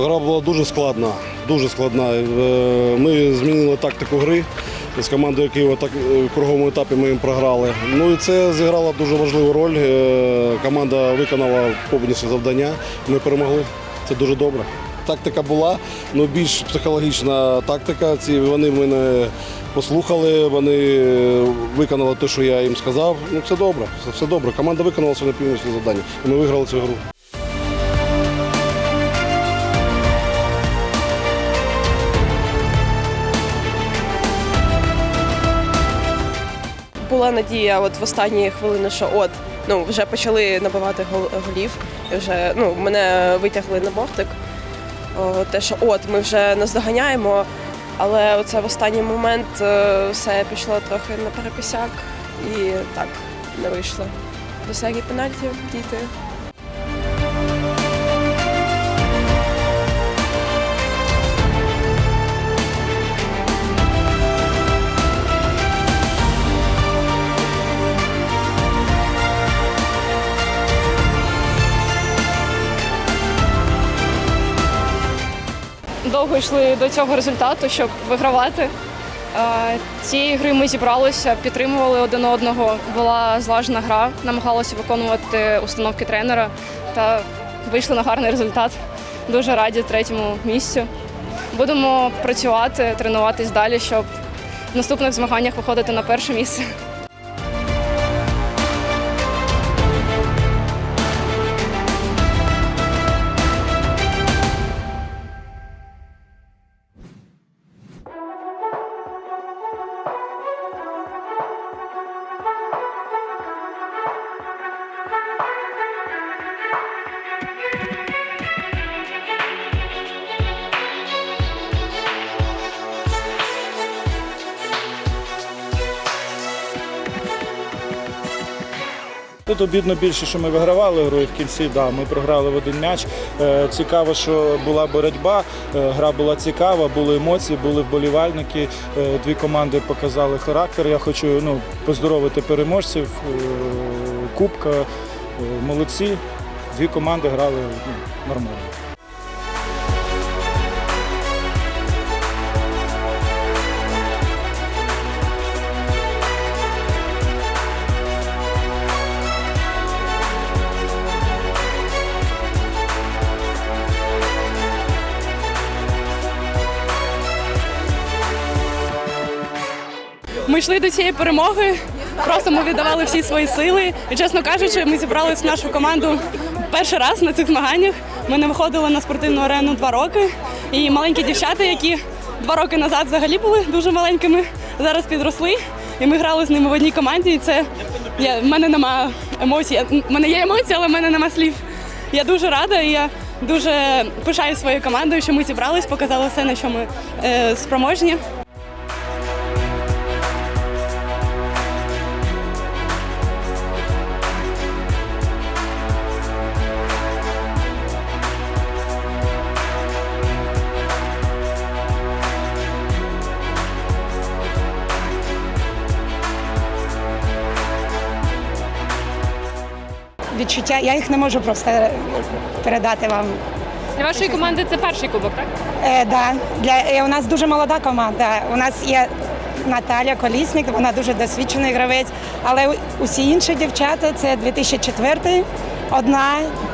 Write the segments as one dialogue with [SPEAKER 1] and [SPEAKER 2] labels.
[SPEAKER 1] Гра була дуже складна, дуже складна. Е, Ми змінили тактику гри. З командою Києва так е, в круговому етапі ми їм програли. Ну і це зіграло дуже важливу роль. Е, Команда виконала повністю завдання. Ми перемогли. Це дуже добре. Тактика була, але більш психологічна тактика. Ці вони мене послухали, вони виконали те, що я їм сказав. Ну це добре, все, все добре. Команда виконала своє повністю завдання. І ми виграли цю гру.
[SPEAKER 2] Була надія от в останні хвилини, що от ну вже почали набивати гол- голів. І вже ну мене витягли на бортик. Те, що от ми вже наздоганяємо, але оце в останній момент е, все пішло трохи на перекосяк і так не вийшло. До серії пенальтів дійти.
[SPEAKER 3] Довго йшли до цього результату, щоб вигравати. Е, Цієї гри ми зібралися, підтримували один одного. Була злажена гра, намагалися виконувати установки тренера та вийшли на гарний результат. Дуже раді третьому місцю. Будемо працювати, тренуватись далі, щоб в наступних змаганнях виходити на перше місце.
[SPEAKER 4] Тут обідно більше, що ми вигравали гру і в кінці. Да, ми програли в один м'яч. Е, Цікаво, що була боротьба, е, гра була цікава, були емоції, були вболівальники. Е, Дві команди показали характер. Я хочу ну, поздоровити переможців. Кубка, молодці. Дві команди грали ну, нормально.
[SPEAKER 5] Ми йшли до цієї перемоги. Просто ми віддавали всі свої сили. І чесно кажучи, ми зібралися в нашу команду перший раз на цих змаганнях. Ми не виходили на спортивну арену два роки. І маленькі дівчата, які два роки назад взагалі були дуже маленькими, зараз підросли. І ми грали з ними в одній команді. І це я, в мене немає емоцій. В мене є емоції, але в мене немає слів. Я дуже рада і я дуже пишаю своєю командою, що ми зібрались, показали все, на що ми е, спроможні.
[SPEAKER 6] Відчуття. Я їх не можу просто передати вам.
[SPEAKER 3] Для вашої команди це перший кубок, так?
[SPEAKER 6] Е, да, для, е, у нас дуже молода команда. У нас є Наталя Колісник, вона дуже досвідчений гравець. Але усі інші дівчата це 2004, одна,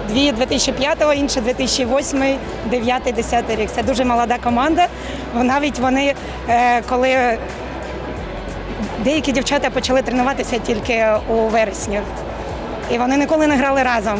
[SPEAKER 6] дві 2005, інша 2008, 9, 10 рік. Це дуже молода команда. Навіть вони, е, коли деякі дівчата почали тренуватися тільки у вересні. І вони ніколи не грали разом.